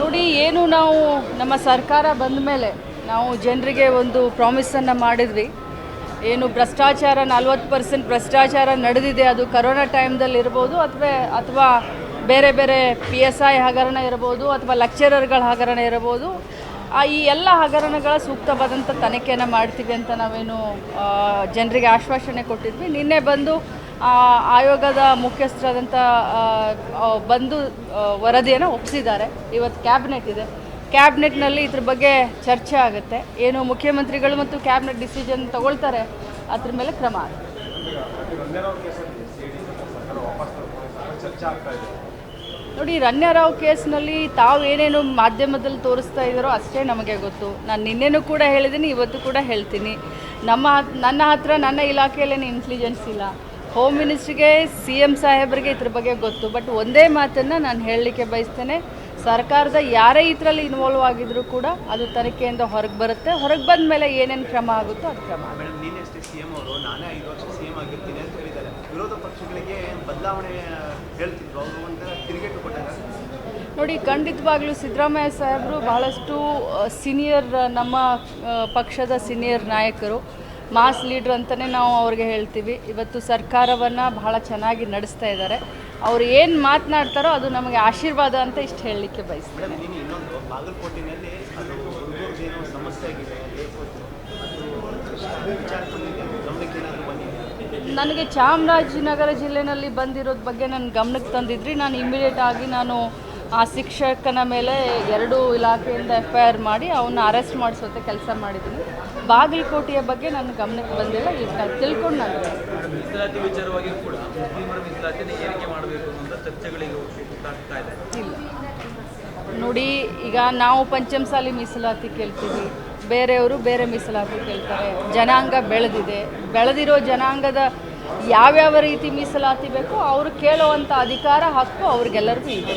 ನೋಡಿ, ಏನು ನಾವು ನಮ್ಮ ಸರ್ಕಾರ ಬಂದ ಮೇಲೆ ನಾವು ಜನರಿಗೆ ಒಂದು ಪ್ರಾಮಿಸನ್ನು ಮಾಡಿದ್ವಿ. ಏನು ಭ್ರಷ್ಟಾಚಾರ, ನಲ್ವತ್ತು ಪರ್ಸೆಂಟ್ ಭ್ರಷ್ಟಾಚಾರ ನಡೆದಿದೆ, ಅದು ಕರೋನಾ ಟೈಮ್ದಲ್ಲಿ ಇರ್ಬೋದು, ಅಥವಾ ಅಥವಾ ಬೇರೆ ಬೇರೆ ಪಿ ಎಸ್ ಐ ಹಗರಣ ಇರ್ಬೋದು, ಅಥವಾ ಲೆಕ್ಚರರ್ಗಳ ಹಗರಣ ಇರ್ಬೋದು ಈ ಎಲ್ಲ ಹಗರಣಗಳ ಸೂಕ್ತವಾದಂಥ ತನಿಖೆಯನ್ನು ಮಾಡ್ತೀವಿ ಅಂತ ನಾವೇನು ಜನರಿಗೆ ಆಶ್ವಾಸನೆ ಕೊಟ್ಟಿದ್ವಿ. ನಿನ್ನೆ ಬಂದು ಆಯೋಗದ ಮುಖ್ಯಸ್ಥರಾದಂಥ ಬಂದು ವರದಿಯನ್ನು ಒಪ್ಪಿಸಿದ್ದಾರೆ ಇವತ್ತು ಕ್ಯಾಬಿನೆಟ್ ಇದೆ. ಕ್ಯಾಬಿನೆಟ್ನಲ್ಲಿ ಇದ್ರ ಬಗ್ಗೆ ಚರ್ಚೆ ಆಗುತ್ತೆ. ಏನು ಮುಖ್ಯಮಂತ್ರಿಗಳು ಮತ್ತು ಕ್ಯಾಬಿನೆಟ್ ಡಿಸಿಷನ್ ತಗೊಳ್ತಾರೆ, ಅದ್ರ ಮೇಲೆ ಕ್ರಮ ನೋಡಿ ರಣ್ಯರಾವ್ ಕೇಸ್ನಲ್ಲಿ ತಾವು ಏನೇನು ಮಾಧ್ಯಮದಲ್ಲಿ ತೋರಿಸ್ತಾ ಇದ್ದಾರೋ ಅಷ್ಟೇ ನಮಗೆ ಗೊತ್ತು. ನಾನು ನಿನ್ನೆನೂ ಕೂಡ ಹೇಳಿದ್ದೀನಿ, ಇವತ್ತು ಕೂಡ ಹೇಳ್ತೀನಿ. ನಮ್ಮ ನನ್ನ ಹತ್ರ, ನನ್ನ ಇಲಾಖೆಯಲ್ಲೇನು ಇಂಟೆಲಿಜೆನ್ಸ್ ಇಲ್ಲ. ಹೋಮ್ ಮಿನಿಸ್ಟ್ರಿಗೆ ಸಿ ಎಂ ಸಾಹೇಬರಿಗೆ ಇದ್ರ ಬಗ್ಗೆ ಗೊತ್ತು. ಬಟ್ ಒಂದೇ ಮಾತನ್ನು ನಾನು ಹೇಳಲಿಕ್ಕೆ ಬಯಸ್ತೇನೆ. ಸರ್ಕಾರದ ಯಾರೇ ಇದರಲ್ಲಿ ಇನ್ವಾಲ್ವ್ ಆಗಿದ್ರು ಕೂಡ ಅದು ತನಿಖೆಯಿಂದ ಹೊರಗೆ ಬರುತ್ತೆ. ಹೊರಗೆ ಬಂದ ಮೇಲೆ ಏನೇನು ಕ್ರಮ ಆಗುತ್ತೋ ಅದು ಕ್ರಮ ವಿರೋಧ ಪಕ್ಷಗಳಿಗೆ ಬದಲಾವಣೆ ನೋಡಿ ಖಂಡಿತವಾಗ್ಲೂ ಸಿದ್ದರಾಮಯ್ಯ ಸಾಹೇಬರು ಬಹಳಷ್ಟು ಸೀನಿಯರ್ ನಮ್ಮ ಪಕ್ಷದ ಸೀನಿಯರ್ ನಾಯಕರು. ಮಾಸ್ ಲೀಡ್ರ್ ಅಂತಲೇ ನಾವು ಅವ್ರಿಗೆ ಹೇಳ್ತೀವಿ. ಇವತ್ತು ಸರ್ಕಾರವನ್ನು ಬಹಳ ಚೆನ್ನಾಗಿ ನಡೆಸ್ತಾ ಇದ್ದಾರೆ ಅವ್ರು ಏನು ಮಾತನಾಡ್ತಾರೋ ಅದು ನಮಗೆ ಆಶೀರ್ವಾದ ಅಂತ ಇಷ್ಟು ಹೇಳಲಿಕ್ಕೆ ಬಯಸ್ತೀನಿ. ನನಗೆ ಚಾಮರಾಜನಗರ ಜಿಲ್ಲೆನಲ್ಲಿ ಬಂದಿರೋದ್ ಬಗ್ಗೆ ನನ್ನ ಗಮನಕ್ಕೆ ತಂದಿದ್ರಿ. ನಾನು ಇಮಿಡಿಯೇಟ್ ಆಗಿ ನಾನು ಆ ಶಿಕ್ಷಕನ ಮೇಲೆ ಎರಡು ಇಲಾಖೆಯಿಂದ ಎಫ್ ಐ ಆರ್ ಮಾಡಿ ಅವನ್ನ ಅರೆಸ್ಟ್ ಮಾಡಿಸೋತ್ತೆ ಕೆಲಸ ಮಾಡಿದ್ದೀನಿ. ಬಾಗಲಕೋಟೆಯ ಬಗ್ಗೆ ನನ್ನ ಗಮನಕ್ಕೆ ಬಂದಿಲ್ಲ ಈಗ ನಾನು ತಿಳ್ಕೊಂಡು ನಾನು ಮೀಸಲಾತಿ ವಿಚಾರವಾಗಿ ಕೂಡ ಮುಸ್ಲಿಮರ ಮೀಸಲಾತಿನ ಏರಿಕೆ ಮಾಡಬೇಕು ಅಂತ ಚರ್ಚೆಗಳಿಗೆ ಇದೆ. ಇಲ್ಲ. ನೋಡಿ ಈಗ ನಾವು ಪಂಚಮಸಾಲಿ ಮೀಸಲಾತಿ ಕೇಳ್ತೀವಿ. ಬೇರೆಯವರು ಬೇರೆ ಮೀಸಲಾತಿ ಕೇಳ್ತಾರೆ. ಜನಾಂಗ ಬೆಳೆದಿದೆ. ಬೆಳೆದಿರೋ ಜನಾಂಗದ ಯಾವ್ಯಾವ ರೀತಿ ಮೀಸಲಾತಿ ಬೇಕೋ ಅವರು ಕೇಳುವಂಥ ಅಧಿಕಾರ ಹಕ್ಕು ಅವ್ರಿಗೆಲ್ಲರಿಗೂ ಇದೆ.